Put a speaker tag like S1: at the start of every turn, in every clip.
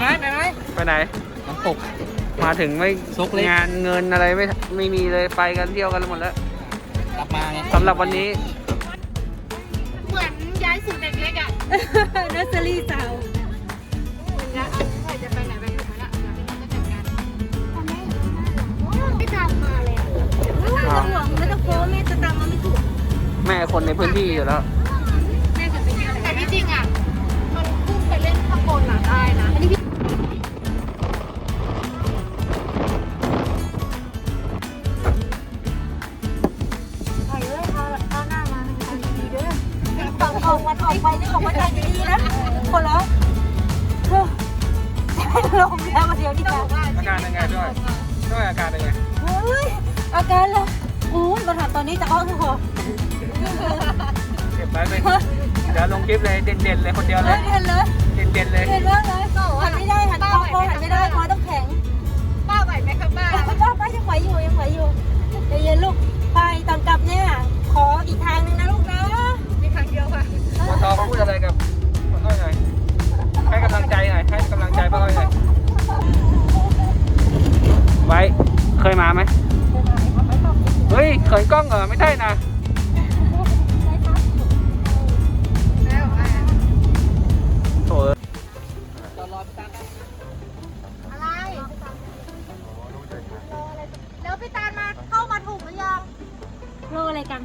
S1: ไหมไปไหม
S2: ไปไหน
S1: น้ำตก
S2: มาถึงไม่
S1: ซกเล็ก
S2: งานเงินอะไรไม่ไม่มีเลยไปกันเที่ยวกันหมดแล้ว
S1: กลับมาไง
S2: สำหรับวันนี้
S3: เหมือนย้ายสู่เด็กเล็กอะ
S4: เนอร์เซอรี่สาว
S3: แล้วเอาใครจะไปไหนไปไหนแล้วเดี๋ยวพี่น้องจะจัดการไม่ตามมาเลย
S4: ไม่ต้องห่วงไม่ต้องโค้แม่จะตามมาไม่ถูก
S2: แม่คนในพื้นที่อยู่แล้ว
S3: น
S4: อ
S3: อ
S4: กไปนี่ออกมาใจดีๆนะคนละเฮ้ยลงแล้วมาเดียวนี่ค่ะ
S2: อาการเป็นไงด้วยด้วยอาการเป็นไง
S4: เฮ้ยอาการละอุ้ยมาถามตอนนี้จะอ้อนหัว
S2: เก็บไว้เป็นเดี๋ยวลงคลิปเลยเด่นๆเลยคนเดียวเล
S4: เฮ้
S2: ย
S4: ยเห็นเลย
S2: เด่นๆเลย
S4: เห็นเลยเลยหันไม่ได้หันคอคอหันไม่ได้คอต้องแข็ง
S3: ป้าไหวไหมครับป้า
S4: ป้าป้ายังไหวอยู่ยังไหวอยู่ใจเย็นลูกไปตอนกลับเนี่ยขออีกทางนึงนะลูกนะ
S3: มีทางเดียวค่ะ
S2: ปตองพูดอะไรกับป้าอ้อยหน่อยให้กำลังใจหน่อยให้กำลังใจป้าอ้อยหน่อยไว้เคยมาไหมเฮ้ยเขินกล้องเหรอไม่ใช่นะ
S3: แล้วอะ
S2: โถ
S1: ตอนรอพี่ตั้ง
S3: อะไรแล้วพี่ตาลมาเข้ามาถูกหรือยัง
S4: โลอะไรกลาง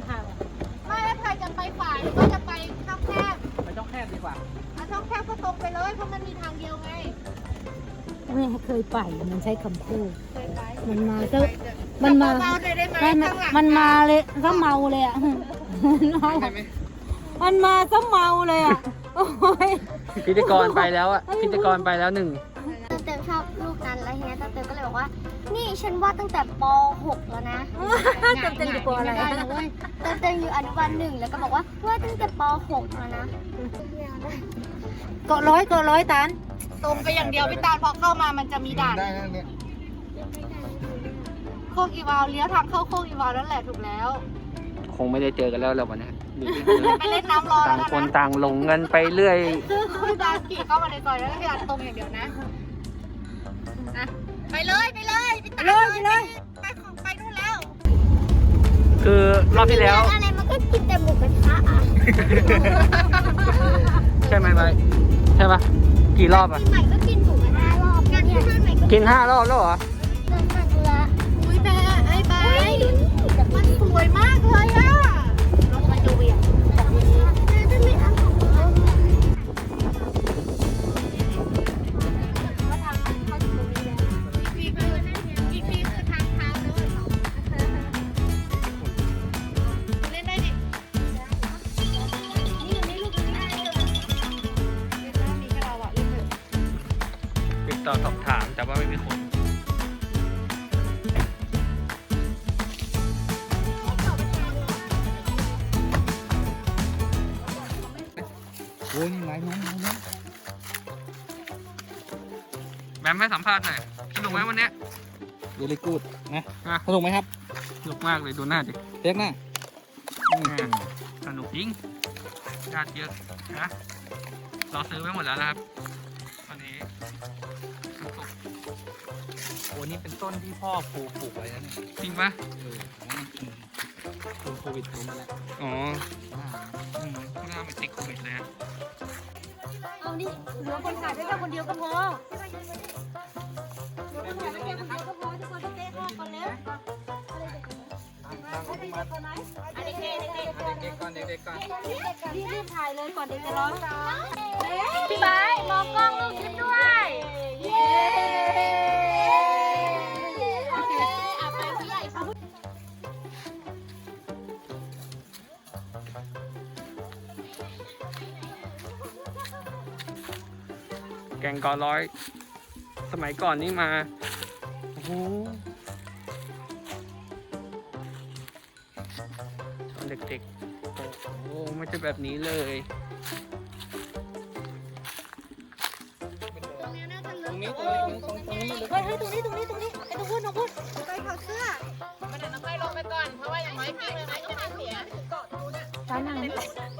S3: ไปเลยเพราะมันมีทางเดียวไง
S4: แม่เคยไปมันใช้คำพูด
S3: เคยไป
S4: มันมาก็มันมา
S3: เบาๆหน่อยได้ไหม
S4: ไม่
S3: ข้างหลัง
S4: มันมาเลยก็เมาเลยอะมันเมามันมาก็เมาเลยอะ โอ้ย
S2: พิธีกรไปแล้วอะพิธีกรไปแล้วหนึ่ง
S5: เต็มชอบลูกนั้นแล้วทีนี้เต็มก็เลยบอกว่า นี่ฉันว่าตั้งแต่ป .6 แล้วนะ
S4: เต็มเต็มอยู่ตัวอะไร
S5: ไม่ได้นะเว้ยเต็มเต็มอยู่อนุบาลหนึ่งแล้วก็บอกว่าว่าตั้งแต่ป .6 แล้วนะ
S4: เกาะร้อยเกาะร้อยตัน
S3: ตรงไปอย่างเดียวพี่ตาลพอเข้ามามันจะมีด่าน
S1: ได้นะเนี่ย
S3: โคกอีวาวเลี้ยวทางเข้าโคกอีวาวนั่นแหละถูกแล้ว
S2: คงไม่ได้เจอกันแล้วแล้ววันนี้อยู่ที่
S3: ไปเล่นน้ำรอ
S2: ต่า
S3: แล้
S2: ง
S3: ว
S2: คน
S3: นะ
S2: ต่างหลงกันไปเรื่อย
S3: พี่ตาลขี่เข้ามาในซอยแล้วพี่ตาลตรงอย่างเดียวนะนะไปเลยไปเลยพี่ตาล
S4: เลยไปเลย
S3: ไปของไปนู่นแล้ว
S2: คือรอบที่แล้ว
S5: อะไรมันก็กินแต่หมูกระทะอะ
S2: ใช่ไหมไป ใช่ปะกี่รอบอะ
S5: ปีใหม่ก็กินหมูกระทะรอบเนี่ยปีใหม่ก็
S2: กินห้ารอบแล้วเหรอ
S1: โอ้ยนี่ไม้น้องไม้น้อง
S2: แบมให้สัมภาษณ์หน่อยสนุกไหมวันเนี้ย
S1: เดลิกูดนะ
S2: อะ
S1: สนุกไหมครับ
S2: สนุกมากเลยดูหน้าดิ
S1: เรียกหน้า
S2: สนุกจริงญาติเยอะนะเราซื้อไว้หมดแล้วนะครับวันนี้น้ำตก
S1: โอ้นี่เป็นต้นที่พ่อปลูกปลูกไว้นะเนี่ย
S2: จริงปะ
S1: เออโดนโควิดล้มมาแล้ว
S2: อ๋อ อืมข้างหน้า ไม่ติดโควิดเลยฮะ
S4: เอานี่เหลือคนถ่ายได้แค่คนเดียวก็พอเหลือคนถ่ายได้แค่คนเดียวก็พอทุกคนต้องเต้นรอบก่อนแล้ว
S3: อันนี้เท่เท่
S2: เด็กๆก่อนเด็กๆก่อน
S4: รีบรีบถ่ายเลยก่อนเด็กจะร้อง
S5: พี่ไบร์ทมองกล้องลูกคิดด้วย
S4: เย้
S2: แกงกอร้อย สมัยก่อนนี่มา โอ้โหตอนเด็กๆ โอ้โหไม่ใช่แบบนี้เลย
S3: ตรงนี้น่าจะ
S1: ต
S3: ลึ
S1: ร
S3: ก
S1: งนี้ตรงนี้ตรงตรงนี้มันลึก
S4: เฮ้ยเฮ้ยตรงนี้ตรงนี้ตรงนี้ไอ้ตรงพูดตรงพูด
S3: ไปถอดเสื้อมันเดี๋ยวน้องไปลงไปก่อน เพราะว่าอย่างน้อยพี่เลยนะจะไม่เสียเกาะดูนะ
S4: ตามหนังนี่
S3: จะไม่จะเป็นไรเฮ้ยเป็นไงน้องน้องไปตรงนู้นน้องไปตรงนู้นไปเป็น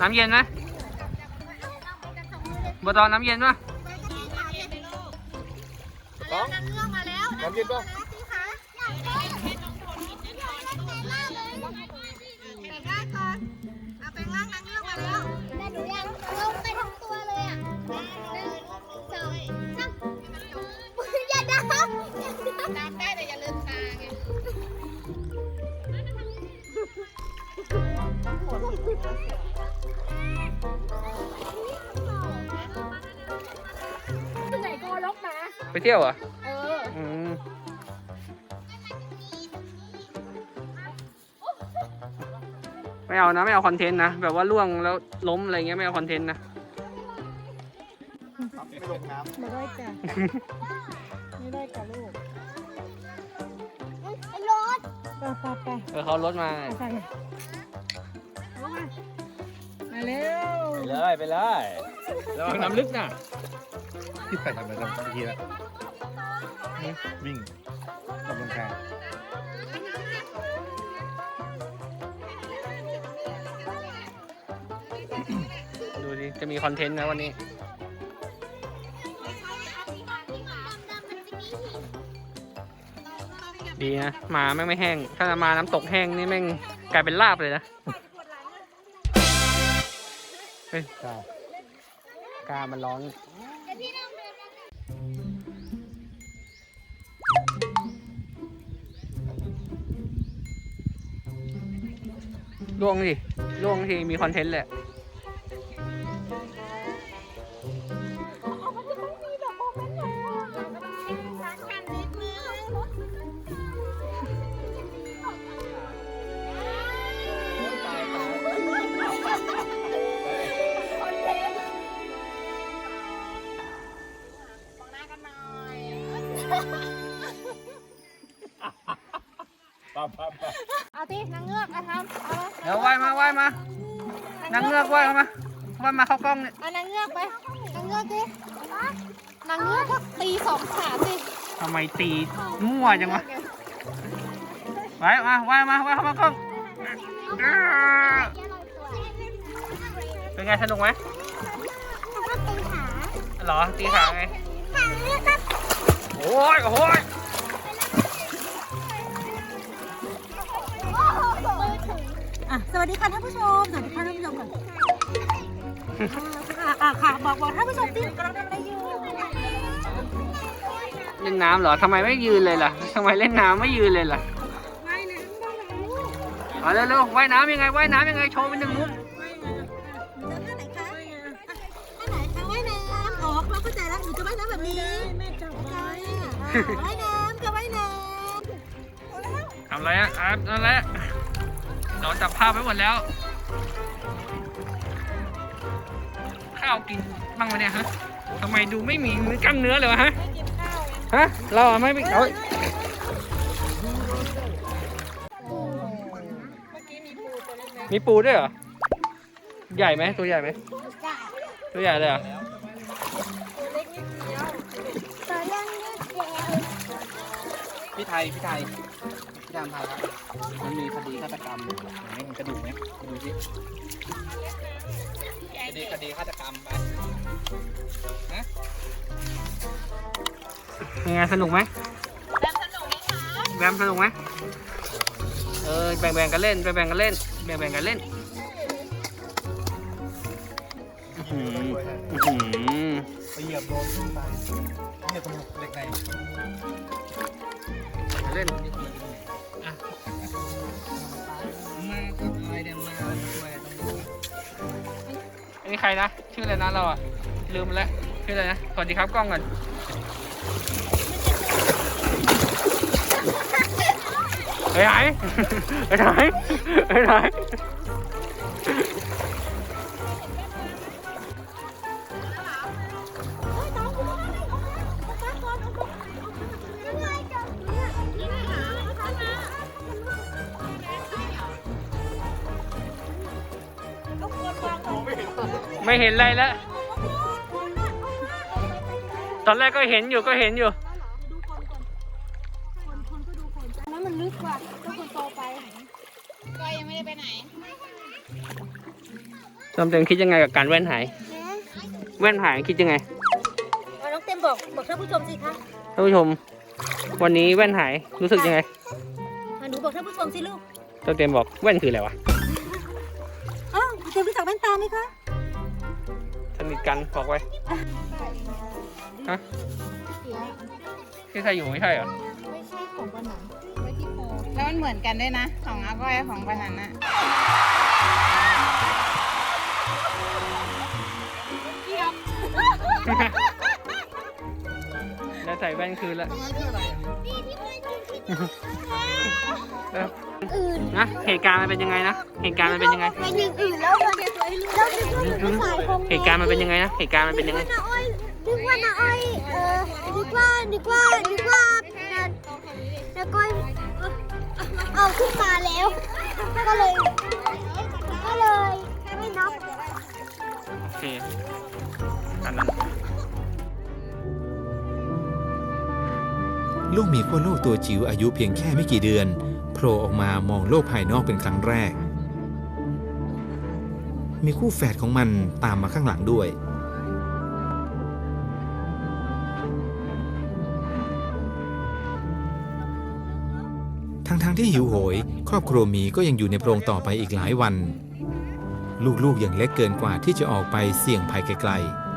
S2: น้ำเย็นไหมบัวตองน้ำเย็นปะ
S3: แล้วนางเงือกมาแล้ว
S1: น้ำเย็นป่ะ
S3: เที่
S5: ย
S2: วเหรอะ
S5: เออ
S2: อืมไม่เอานะไม่เอาคอนเทนต์นะแบบว่าล่วงแล้วล้มอะไรเงี้ยไม่เอาคอนเทนต์นะ
S1: ไม่ลงน้ำ
S4: ไม่ได้จ้ะไม่ได้จ้ะลูก
S5: ไอ้รถ
S4: ไปไปไป
S2: เออเขารถมา
S4: ไปไปเอามามาเร็ว
S1: ไปเลย ไปเลย
S2: ระวังน้ำลึกนะ
S6: ที่ใส่ทำอะไรกันเมื่อกี้แล้ว วิ่งออกกำลังกาย
S2: ดูดิ จะมีคอนเทนต์นะวันนี้ ดีนะมาแม่งไม่แห้ง ถ้ามาน้ำตกแห้งนี่แม่งกลายเป็นลาบเลยนะเฮ้ยกากามันร้อน ล่วงสิล่วงทีมีคอนเทนต์แหละ องเนี่ย
S3: เอานางเงือกไปนางเงือกดินางเงือกก็ตีสองขาสิ
S2: ทำไมตีมั่วจังวะว่ายมาว่ายมาว่ายเข้ามากล้องเป็นไงสนุกไหม
S5: ตีขา
S2: เหรอตีขาไงโอ้ยโอ้ย
S4: อะสวัสดีค่ะท่านผู้ชม สวัสดีค่ะท่านผู้ชมก่อนอะอะ ค่ะ บอกบอกท่านผู้ชมสิกำลังทำอะไรอยู่
S2: เล่นน้ำเหรอทำไมไม่ยืนเลยล่ะทำไมเล่นน้ำไม่ยืนเลยล่ะ
S4: ว่ายน้ำได้แล้วลูก
S2: เอาเร็วๆว่ายน้ำยังไงว่ายน้ำยังไงโชว์เป็นหนึ่งมุก
S4: ว่ายน้ำจะท่าไหนคะท่าไหนคะว่ายน้ำออกเราเข้าใจแล้วหนูจะว่ายน้ำแบบนี้แม่จับไว้ว่ายน้ำจะว่ายน้ำ
S2: ทำอะไรอะอะนั่นแหละเราจับภาพไว้หมดแล้ว ข้าวกินบ้างไหมเนี่ยฮะทำไมดูไม่มีกล้ามเนื้อเลยวะฮะฮะเราอะไม่ไปเอ้ยมีปูด้วยเหรอ ใหญ่ไหมตัวใหญ่ไหมตัวใหญ่เลยเหรอ
S5: ตอนแรกนี่เจ๊
S1: พี่ไทย พี่ไทย พี่ดำไทยครับ มันมีคดีฆาตกรรมไหนเห็นกระดูกไหมดูสิค ดีคดีฆาตกรรมไป
S2: เป็นไงสนุกไหมแบมสนุกไหมเออแบ่งๆกันเล่นแบ่งๆกันเล่นแบ่งๆกันเล่นอื้อหืออื้อหือ
S6: ไปเหยียบโดนขึ้นไปเนี่ยตรงเหล็กใน
S2: เล่น
S1: มา มี
S2: ใครนะ ชื่ออะไรนะเราอะ ลืมแล้ว ชื่ออะไรนะ สวัสดีครับกล้องก่อนไปไหนไปไหนไปไหน ไม่เห็นอะไรแล้ว ตอนแรกก็เห็นอยู่ก็เห็นอยู่
S3: นั้นมันลึกกว่าก็คนโตไปก็ยังไม่ได้ไปไหน
S2: เติมเต็มคิดยังไงกับการแว่นหาย แว่นหายคิดยังไง
S4: เอาน้องเต็มบอกบอกท่านผู้ชมสิคะ
S2: ท่านผู้ชม วันนี้แว่นหายรู้สึกยังไง
S4: อะหนูบอกท่านผู้ชมสิลูก
S2: เติมเต็มบอกแว่นคืออะไรวะ
S4: อ้าวเต็มรู้จักแว่นตาไหมคะ
S2: สนิทกันบอกไว้ฮะที่ใครอยู่ไม่ใช่เหรอ
S3: แล้วมันเหมือนกันด้วยนะ ของอาก้อยของปานันนะ
S2: แล้วใส่แว่นคืนละเออ นะเหตุการณ์มันเป็นยังไงนะเหตุการณ์มันเป็นยังไง
S5: ไปถึงอื่นแล้วเราจะสวยเราจะช่วยหนูสายคง
S2: เหตุการณ์มันเป็นยังไงนะเหตุการณ์มันเป็นยังไง
S5: น้าอ้อยนึกว่าน้าอ้อยเออนึกว่านึกว่านึกว่าน้าน้าก้อยเอ่อเอาขึ้นมาแล้วก็เลยก็เลยไม่นับ
S2: โอเคอันนั้น
S7: ลูกหมีขั้วโลกตัวจิ๋วอายุเพียงแค่ไม่กี่เดือนโผล่ออกมามองโลกภายนอกเป็นครั้งแรก มีคู่แฝดของมันตามมาข้างหลังด้วย ทั้งๆที่หิวโหย ครอบครัวหมีก็ยังอยู่ในโพรงต่อไปอีกหลายวัน ลูกๆยังเล็กเกินกว่าที่จะออกไปเสี่ยงภัยไกลๆ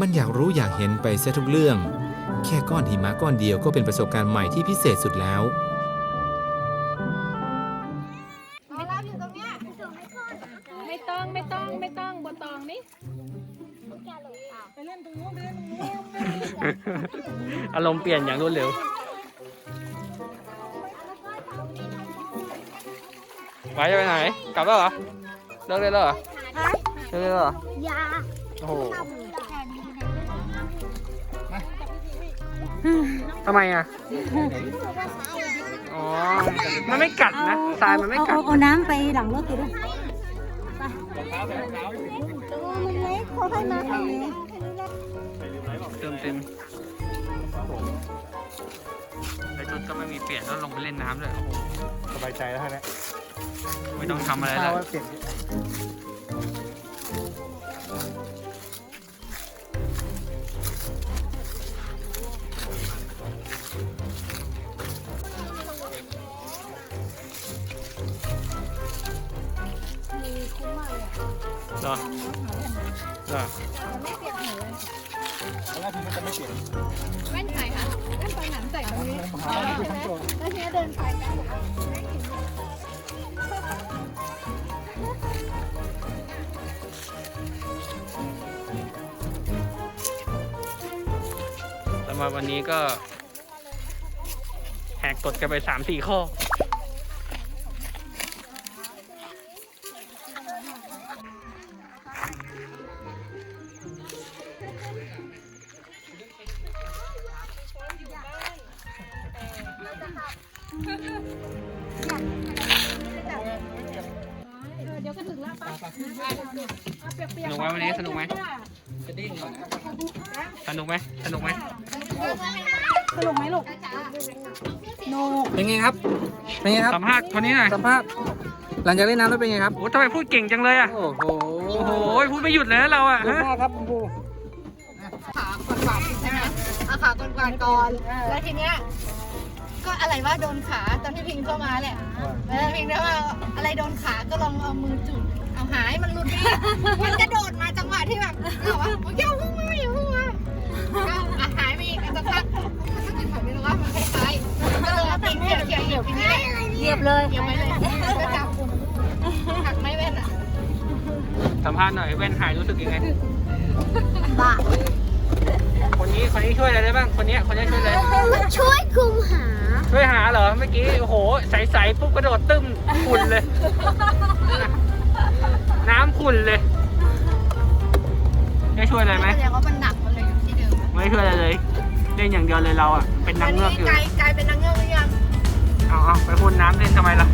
S7: มันอยากรู้อยากเห็นไปเสียทุกเรื่อง แค่ก้อนหิมะก้อนเดียวก็เป็นประสบการณ์ใหม่ที่พิเศษสุดแล้ว
S3: ไม่ต้องไม่ต้องไม่ต้องบนตองนี่
S5: ไ
S8: ปเล่นตรงโน้นไปเล่นตรงโน้น
S2: อารมณ์เปลี่ยนอย่างรวดเร็วไว้จะไปไหน กลับแล้วเหรอ เลิกได้แล้วเหรอ เลิกได้แล้วเหรอ
S5: ยา
S2: โอ้โห ทำ ไมอะ อ๋อ มันไม่กัดนะทรายมันไม่
S4: เอา
S2: กัด
S4: เอาเอาน้ำไปหลังรถกินด้วย
S5: ตัวมันเล็กเขาให้มาแค่นี้
S2: เติมเต็มไอชุดก็ไม่มีเปลี่ยนต้องลงไปเล่นน้ำเลยโอ้โห
S6: สบายใจแล้วฮะเนี่ย
S2: ไม่ต้องทำอะไร
S6: ข้า
S2: แล้วว
S6: ว่าเปลี่ยน
S2: เหรอเหรอ
S6: ตอนแรกพี่มันจะไม่เปลี่ยน
S3: แว่นไหนคะแว่นตอนหนังใส่ตรงนี้แล้วทีนี้เดินไปกัน
S2: สำหรับวันนี้ก็แหกกฎกันไปสามสี่ข้อ สนุกไหมวันนี้สนุกไหม
S1: จะดิ้นก่อนนะ
S2: สนุกไหมสนุกไหม
S4: สนุกไหมลูกโน
S1: เป็นไงครับ เป็นไงครับ
S2: สัมภาษณ์คนนี้หน่อย
S1: สัมภาษณ์หลังจากเล่นน้ำแล้วเป็นไงครับ
S2: โอ้ทำไมพูดเก่งจังเลยอะ
S1: โอ้โห
S2: โอ้โหพูดไม่หยุดเลยนะเราอะ
S1: เยอะ
S2: ฮะ
S1: มากครับคุณครู
S3: ขาก่อนก่อนใช่ไหมเอาขาก่อนก่อนก่อนแล้วทีเนี้ย ก็อะไรว่าโดนขาตอนที่พิงเข้ามาแหละเออพิงได้ว่าอะไรโดนขาก็ลองเอามือจุดเอาหายมันหลุดไปมันกระโดดมาจังหวะที่แบบเอาวะโอ้ยอย่าพุ่งมาอย่าพุ่งมาก็อะหายไปอีกสักพักถ้าเกิดถอยไม่รู้ว่ามันคล้ายๆก็เลยเอาพิงเกี่ยวเกี่ยวเกี่ยวพิงนี่แหละ
S4: เหยียบเลย
S3: เกี่ยวไว้เลยก็จับหักไม่เว้นอะ
S2: สัมภาษณ์หน่อยแว่นหายรู้สึกยังไง
S5: บ้า
S2: คนนี้คนนี้ช่วยอะไรได้บ้าง คนนี้คนนี้ช่วยอะไร
S5: มาช่วยคุมหา
S2: ช่วยหาเหรอ เมื่อกี้ โอ้โห ใสๆปุ๊บกระโดดตึ้มขุ่นเลย น้ำขุ่นเลยได้ช่วยอะไรไหม
S3: แสดงว่ามันหนักมันเลยอยู่ที่เดิม
S2: ไม่ช่วยอะไรเลยเล่นอย่างเดียวเลยเราอะ เป็นนางเงือกอยู่
S3: กลายกลายเป็นนางเงือกหรือยัง
S2: เอาเอาไปพ่นน้ำเล่นทำไมล่ะ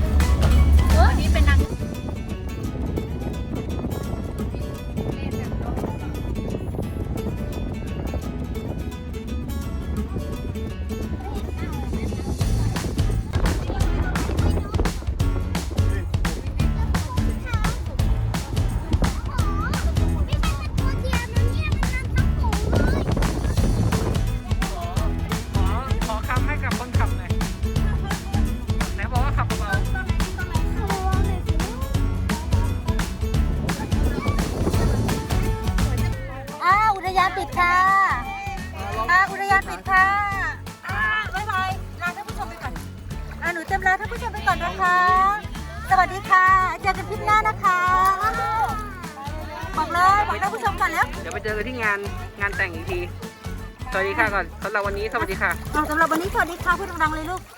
S4: ค่ะอ่าอุทยานปิดค่ะอ่าบ๊ายบายลาท่านผู้ชมไปก่อนอ่าหนูเต็มลาท่านผู้ชมไปก่อนนะคะ สวัสดีค่ะ เจอกันคลิปหน้านะคะบอกเลยบอกท่านผู้ชมก่อนแล้ว
S2: เดี๋ยวไปเจอกันที่งานงานแต่งอีกที สวัสดีค่ะก่อนสำหรับวันนี้สวัสดีค่ะ
S4: อ่าสำหรับวันนี้สวัสดีค่ะพูดดังๆเลยลูก
S5: สวัสดีค่ะ